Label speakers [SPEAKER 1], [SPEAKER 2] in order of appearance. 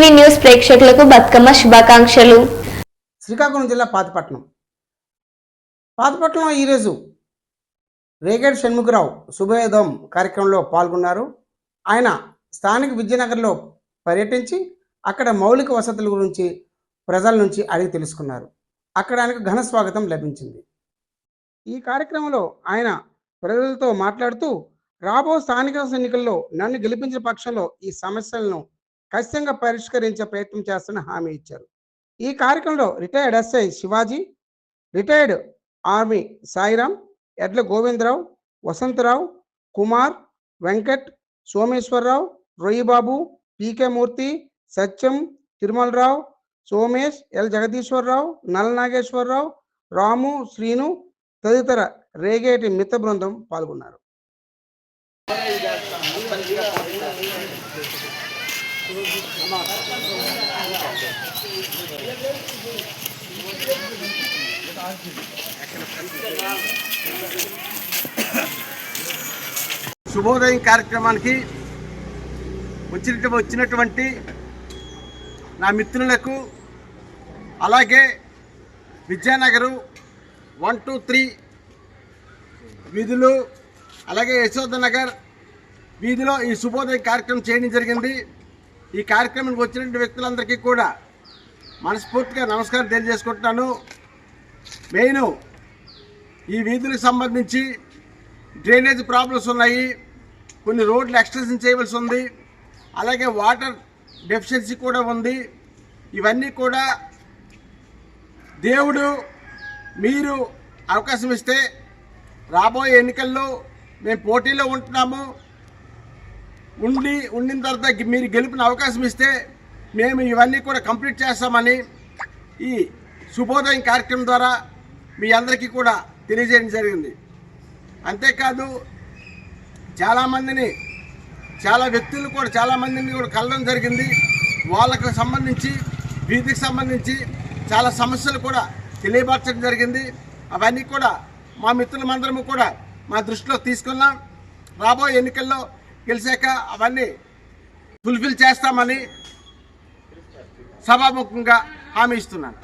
[SPEAKER 1] ప్రేక్షకులకు బతుకమ్మ శుభాకాంక్షలు.
[SPEAKER 2] శ్రీకాకుళం జిల్లా పాతిపట్నం. పాతిపట్నంలో ఈరోజు రేగడ్ షణ్ముఖరావు శుభోదయం కార్యక్రమంలో పాల్గొన్నారు. ఆయన స్థానిక విద్యానగర్లో పర్యటించి అక్కడ మౌలిక వసతుల గురించి ప్రజల నుంచి అడిగి తెలుసుకున్నారు. అక్కడ ఆయనకు ఘన స్వాగతం లభించింది. ఈ కార్యక్రమంలో ఆయన ప్రజలతో మాట్లాడుతూ రాబో స్థానిక ఎన్నికల్లో నన్ను గెలిపించిన పక్షంలో ఈ సమస్యలను ఖచ్చితంగా పరిష్కరించే ప్రయత్నం చేస్తున్న హామీ ఇచ్చారు. ఈ కార్యక్రమంలో retired SI Shivaji retired army Sairam Edla Govindarao Vasantharao Kumar Venkat Someswararao Royyababu PK Murthy Satyam Tirumalarao Somesh L Jagadeeswararao null Nageswararao Ramu Srinu తదితర రేగేటి మిత్ర బృందం పాల్గొన్నారు.
[SPEAKER 3] శుభోదయం కార్యక్రమానికి వచ్చిన వచ్చినటువంటి నా మిత్రులకు అలాగే విద్యానగరు వన్ టూ త్రీ వీధులు అలాగే యశోద నగర్ వీధిలో ఈ శుభోదయం కార్యక్రమం చేయడం జరిగింది. ఈ కార్యక్రమానికి వచ్చినటువంటి వ్యక్తులందరికీ కూడా మనస్ఫూర్తిగా నమస్కారం తెలియజేసుకుంటున్నాను. మెయిన్ ఈ వీధులకు సంబంధించి డ్రైనేజ్ ప్రాబ్లమ్స్ ఉన్నాయి. కొన్ని రోడ్లు ఎక్స్టెన్షన్ చేయవలసి ఉంది. అలాగే వాటర్ డెఫిషియన్సీ కూడా ఉంది. ఇవన్నీ కూడా దేవుడు మీరు అవకాశం ఇస్తే రాబోయే ఎన్నికల్లో మేము పోటీలో ఉంటున్నాము. ఉండి ఉండిన తర్వాత మీరు గెలిపిన అవకాశం ఇస్తే మేము ఇవన్నీ కూడా కంప్లీట్ చేస్తామని ఈ శుభోదయం కార్యక్రమం ద్వారా మీ అందరికీ కూడా తెలియజేయడం జరిగింది. అంతేకాదు చాలామందిని చాలా వ్యక్తులు కూడా చాలామందిని కూడా కలడం జరిగింది. వాళ్ళకు సంబంధించి వీధికి సంబంధించి చాలా సమస్యలు కూడా తెలియపరచడం జరిగింది. అవన్నీ కూడా మా మిత్రులమందరము కూడా మా దృష్టిలో తీసుకున్నాం. రాబోయే ఎన్నికల్లో గెలిచాక అవన్నీ ఫుల్ఫిల్ చేస్తామని సభాముఖంగా హామీ ఇస్తున్నాను.